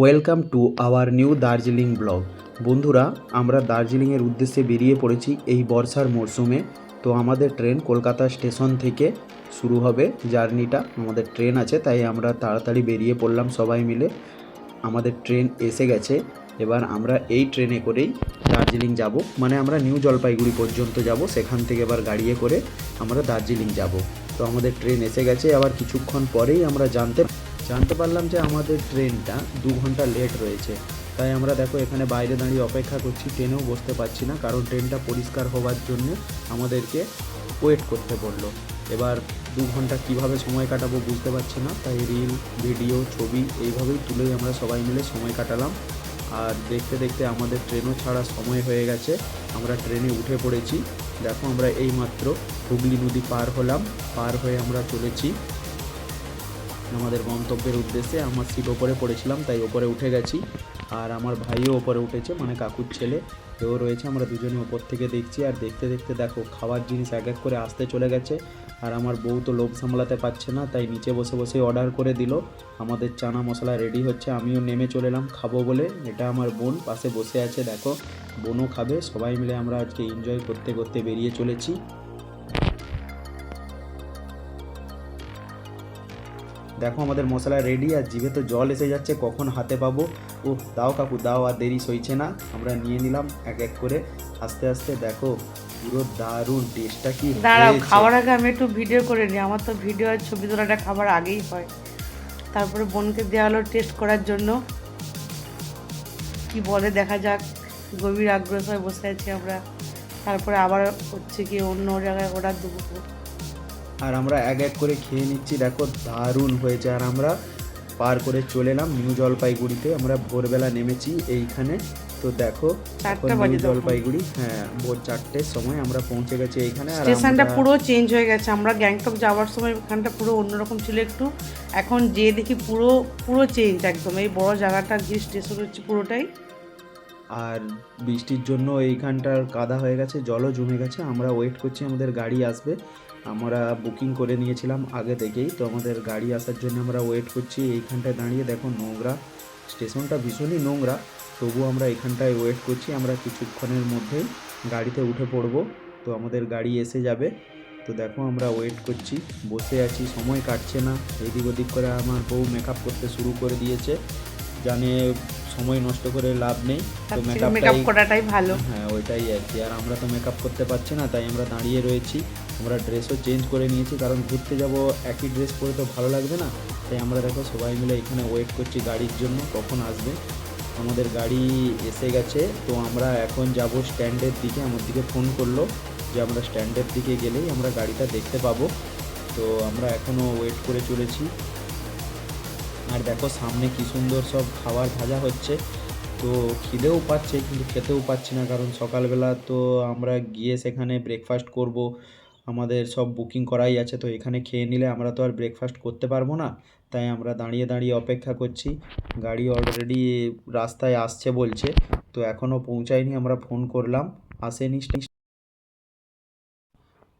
Welcome to our new Darjeeling blog. বন্ধুরা, আমরা দার্জিলিংয়ের উদ্দেশ্যে বেরিয়ে পড়েছি এই বর্ষার মরশুমে। তো আমাদের ট্রেন কলকাতা স্টেশন থেকে শুরু হবে। জার্নিটা, আমাদের ট্রেন আছে, তাই আমরা তাড়াতাড়ি বেরিয়ে পড়লাম সবাই মিলে। আমাদের ট্রেন এসে গেছে। এবার আমরা এই ট্রেনে করেই দার্জিলিং যাব। মানে আমরা নিউ জলপাইগুড়ি পর্যন্ত যাব, সেখান থেকে এবার গাড়িয়ে করে আমরা দার্জিলিং যাব। তো আমাদের ট্রেন এসে গেছে। আবার কিছুক্ষণ পরেই আমরা জানতে জানতে পারলাম যে আমাদের ট্রেনটা দু ঘণ্টা লেট রয়েছে। তাই আমরা দেখো এখানে বাইরে দাঁড়িয়ে অপেক্ষা করছি, ট্রেনেও বসতে পারছি না, কারণ ট্রেনটা পরিষ্কার হওয়ার জন্য আমাদেরকে ওয়েট করতে পড়ল এবার দু ঘণ্টা কীভাবে সময় কাটাবো বুঝতে পারছি না, তাই রিল ভিডিও ছবি এইভাবেই তুলেই আমরা সবাই মিলে সময় কাটালাম। আর দেখতে দেখতে আমাদের ট্রেনও ছাড়া সময় হয়ে গেছে, আমরা ট্রেনে উঠে পড়েছি। দেখো আমরা এইমাত্র হুগলি নদী পার হলাম, পার হয়ে আমরা চলেছি। আমাদের গন্তব্যের উদ্দেশ্যে আমার সিট ওপরে পড়েছিলাম, তাই ওপরে উঠে গেছি। আর আমার ভাইও ওপরে উঠেছে মানে কাকুর ছেলে, এও রয়েছে, আমরা দুজনে ওপর থেকে দেখছি। আর দেখতে দেখতে দেখো খাবার জিনিস এক এক করে আসতে চলে গেছে। আর আমার বউ তো লোভ সামলাতে পারছে না, তাই নিচে বসে বসে অর্ডার করে দিল। আমাদের চানা মশলা রেডি হচ্ছে, আমিও নেমে চলে এলাম খাব বলে। এটা আমার বোন, পাশে বসে আছে, দেখো। বোনও খাবে, সবাই মিলে আমরা আজকে এনজয় করতে করতে বেরিয়ে চলেছি। দেখো আমাদের মশলা রেডি আর জিভে তো জল এসে যাচ্ছে কখন হাতে পাবো? ও দাও কাকু দাও আর দেরি সইছে না। আমরা নিয়ে নিলাম এক এক করে। আস্তে আস্তে দেখো পুরো দারুণ টেস্টটা কি দাঁড়াও। খাওয়ার আগে আমি একটু ভিডিও করে নিই। আমার তো ভিডিও আর ছবি তোলাটা খাবার আগেই হয়। তারপরে বোনকে দেওয়া হলো টেস্ট করার জন্য। কি বলে দেখা যাক। গভীর আগ্রহ হয়ে বসে আছি আমরা। তারপরে আবার হচ্ছে কি অন্য জায়গায় অর্ডার দেবো। আর আমরা এক এক করে খেয়ে নিচ্ছি। দেখো দারুণ হয়েছে। আর আমরা পার করে চলে এলাম নিউ জলপাইগুড়িতে। আমরা ভোরবেলা নেমেছি এইখানে। তো দেখো বাজে নিউ জলপাইগুড়ি হ্যাঁ ভোর চারটের সময় আমরা পৌঁছে গেছি এইখানে। আর স্টেশনটা পুরো চেঞ্জ হয়ে গেছে। আমরা গ্যাংটক যাওয়ার সময় ওখানটা পুরো অন্যরকম ছিল একটু। এখন যে দেখি পুরো পুরো চেঞ্জ একদম। এই বড় জায়গাটা যে স্টেশন হচ্ছে পুরোটাই আর বৃষ্টির জন্য এইখানটার কাদা হয়ে গেছে, জলও জমে গেছে। আমরা ওয়েট করছি, আমাদের গাড়ি আসবে। আমরা বুকিং করে নিয়েছিলাম আগে থেকেই, তো আমাদের গাড়ি আসার জন্য আমরা ওয়েট করছি। এইখানটায় দাঁড়িয়ে দেখো নোংরা, স্টেশনটা ভীষণই নোংরা। তবু আমরা এখানটায় ওয়েট করছি, আমরা কিছুক্ষণের মধ্যেই গাড়িতে উঠে পড়ব। তো আমাদের গাড়ি এসে যাবে। তো দেখো আমরা ওয়েট করছি, বসে আছি, সময় কাটছে না। এদিক ওদিক করে আমার বউ মেকআপ করতে শুরু করে দিয়েছে। জানে সময় নষ্ট করে লাভ নেই তো মেকআপ করাটাই ভালো। হ্যাঁ ওইটাই আর কি। আর আমরা তো মেকআপ করতে পারছি না তাই আমরা দাঁড়িয়ে রয়েছি। আমরা ড্রেসও চেঞ্জ করে নিয়েছি কারণ ঘুরতে যাব একই ড্রেস পরে তো ভালো লাগবে না। তাই আমরা দেখো সবাই মিলে এখানে ওয়েট করছি গাড়ির জন্য কখন আসবে। আমাদের গাড়ি এসে গেছে তো আমরা এখন যাব স্ট্যান্ডের দিকে। আমার দিকে ফোন করল যে আমরা স্ট্যান্ডের দিকে গেলেই আমরা গাড়িটা দেখতে পাবো। তো আমরা এখনও ওয়েট করে চলেছি। আর দেখো সামনে কি সুন্দর সব খাবার ভাজা হচ্ছে। তো খিদেও পাচ্ছে, কিন্তু খেতেও পাচ্ছি না, কারণ সকালবেলা তো আমরা গিয়ে সেখানে ব্রেকফাস্ট করব। আমাদের সব বুকিং করাই আছে, তো এখানে খেয়ে নিলে আমরা তো আর ব্রেকফাস্ট করতে পারব না। তাই আমরা দাঁড়িয়ে দাঁড়িয়ে অপেক্ষা করছি। গাড়ি অলরেডি রাস্তায় আসছে বলছে, তো এখনও পৌঁছায়নি, আমরা ফোন করলাম, আসেনি।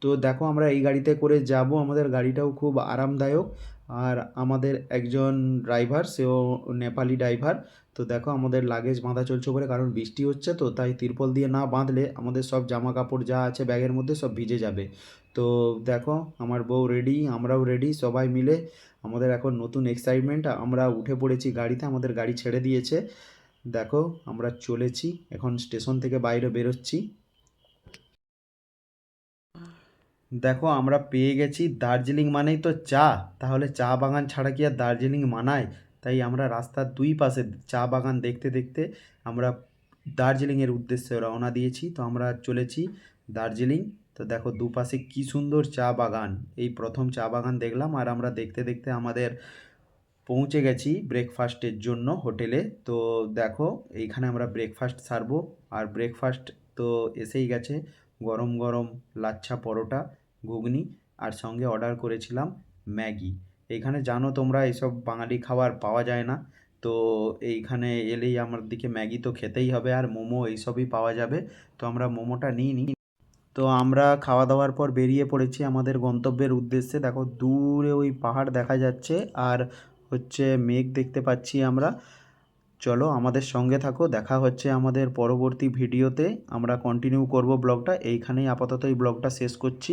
তো দেখো আমরা এই গাড়িতে করে যাব, আমাদের গাড়িটাও খুব আরামদায়ক। আর আমাদের একজন ড্রাইভার সেও নেপালি ড্রাইভার তো দেখো আমাদের লাগেজ বাঁধা চলছে করে কারণ বৃষ্টি হচ্ছে তো, তাই তিরপল দিয়ে না বাঁধলে আমাদের সব জামা কাপড় যা আছে ব্যাগের মধ্যে সব ভিজে যাবে। তো দেখো আমার বউ রেডি আমরাও রেডি সবাই মিলে আমাদের এখন নতুন এক্সাইটমেন্ট আমরা উঠে পড়েছি গাড়িতে, আমাদের গাড়ি ছেড়ে দিয়েছে। দেখো আমরা চলেছি, এখন স্টেশন থেকে বাইরে বেরোচ্ছি। দেখো আমরা পেয়ে গেছি দার্জিলিং মানেই তো চা। তাহলে চা বাগান ছাড়া কি আর দার্জিলিং মানায়? তাই আমরা রাস্তার দুই পাশে চা বাগান দেখতে দেখতে আমরা দার্জিলিংয়ের উদ্দেশ্যে রওনা দিয়েছি। তো আমরা চলেছি দার্জিলিং। তো দেখো দুপাশে কি সুন্দর চা বাগান। এই প্রথম চা বাগান দেখলাম আর আমরা দেখতে দেখতে আমাদের পৌঁছে গেছি ব্রেকফাস্টের জন্য হোটেলে। তো দেখো এইখানে আমরা ব্রেকফাস্ট সারবো। আর ব্রেকফাস্ট তো এসেই গেছে গরম গরম লাচ্ছা পরোটা। ঘুগনি আর সঙ্গে অর্ডার করেছিলাম ম্যাগি। এইখানে জানো তোমরা এইসব বাঙালি খাবার পাওয়া যায় না, তো এইখানে এলেই আমার দিকে ম্যাগি তো খেতেই হবে আর মোমো এইসবই পাওয়া যাবে। তো আমরা মোমোটা নিই নি। তো আমরা খাওয়া দাওয়ার পর বেরিয়ে পড়েছি আমাদের গন্তব্যের উদ্দেশ্যে। দেখো দূরে ওই পাহাড় দেখা যাচ্ছে আর হচ্ছে মেঘ দেখতে পাচ্ছি আমরা। চলো আমাদের সঙ্গে থাকো, দেখা হচ্ছে আমাদের পরবর্তী ভিডিওতে। আমরা কন্টিনিউ করব ব্লগটা। এইখানেই আপাতত এই ব্লগটা শেষ করছি।